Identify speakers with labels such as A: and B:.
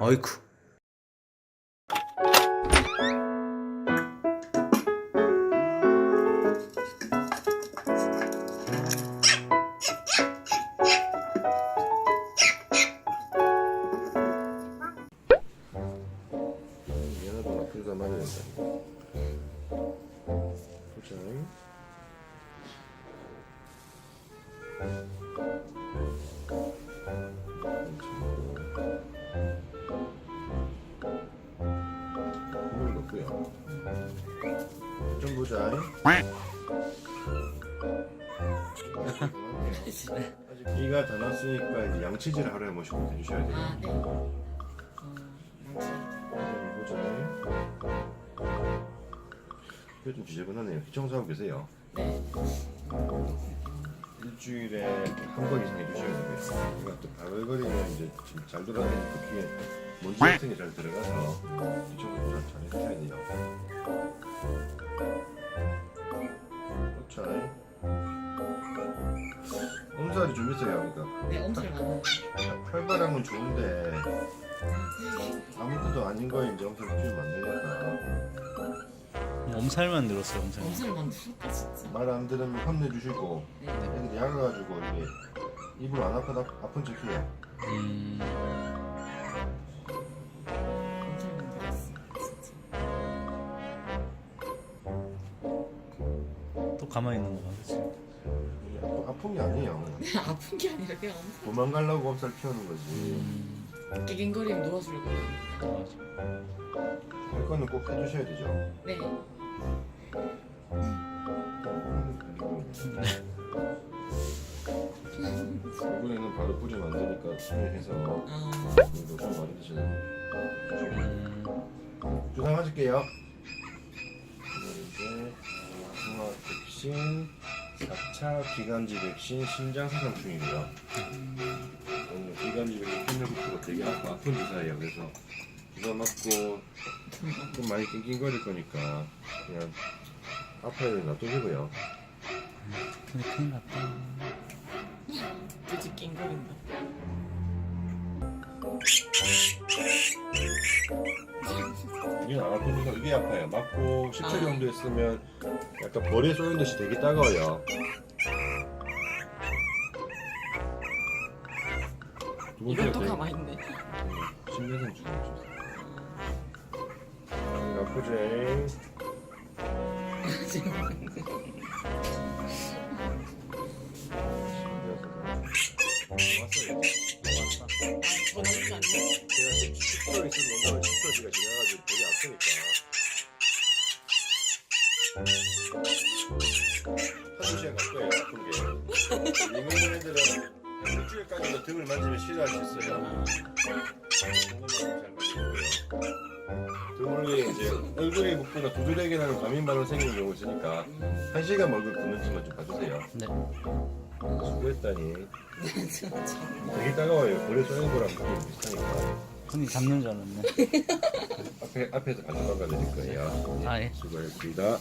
A: 아이쿠.
B: 얘네도 나쁘다 말해야 된다. 보자. 좀 보자. 아직 비가 다 났으니까 이제 양치질 하루에 한 번씩 꼭 해주셔야 돼요.
C: 아, 네.
B: 보자. 이거 좀 지저분하네요. 청소하고 계세요.
C: 네.
B: 일주일에 한 번 이상 해주셔야 되고요. 바글거리면 이제 지금 잘 돌아다니니까 귀에 먼지 같은 게 잘 들어가서 이쪽으로 잘, 잘 해주셔야 돼요. 그렇죠. 엄살이 좀 있어요. 그러니까
C: 네, 엄청 많아요.
B: 활발한 건 좋은데 아무것도 아닌 거에 이제 엄살 좀 만드니까
A: 엄살만 늘었어요, 엄살.
C: 엄청 많다, 진짜.
B: 말 안 들으면 혼내주시고
C: 네.
B: 애들이 약아가지고 이게 입을 안 아프다 아픈 척해요.
A: 음,
C: 엄청 만들었어. 진짜.
A: 또 가만히 있는 거야, 그치?
B: 이게 아프- 아픈 게 아니에요.
C: 아픈 게 아니라 그냥
B: 도망가려고 엄살 피우는 거지.
A: 음,
C: 기긴 거리면 놓아줄 거예요.
A: 맞아.
B: 할 거는 꼭 해주셔야 되죠.
C: 네.
B: 안 되니까 스프레이해서
C: 아,
B: 좀 많이.
A: 음,
B: 주사 맞을게요. 이제 중화 백신, 4차 기관지 백신, 신장 사상 중이고요. 오늘 기관지 백신 힘을 되게 아프, 아픈 주사예요. 그래서 주사 맞고 좀 많이 낑낑거릴 거니까 그냥 아파요 놔두시고요.
A: 근데 큰일 났다.
C: 굳이 낑거린다.
B: 이게 안 아프니까 이게 아파요. 맞고 10초
C: 아.
B: 정도 했으면 약간 벌에 쏘는 듯이 되게 따가워요. 두 번째가
C: 이것도
B: 되게-
C: 가만히 있네.
B: 신경성 주사 나쁘지? 왔어요.
C: 전화 가안 돼.
B: 제가 10초 있으면 너무 10초 지가 지나가지고 되게 아프니까. 한두 시간 갈 거예요, 아픈 게. 유명한 애들은 한 일주일까지도 등을 만지면 싫어할 수 있어요. 그거는 잘 만지고요. 드물게 이제 얼굴에 붓거나 두드러기 나는 과민 반응 생기는 경우 있으니까 한 시간 얼굴 붓는지만 좀 봐주세요.
A: 네.
B: 수고했다니. 되게 따가워요. 볼에 쏘는 거랑 느낌이 비슷하니까.
A: 손이 잡는 줄 알았네.
B: 앞에, 앞에서 같이 막아드릴 거예요.
A: 아, 예.
B: 수고했습니다.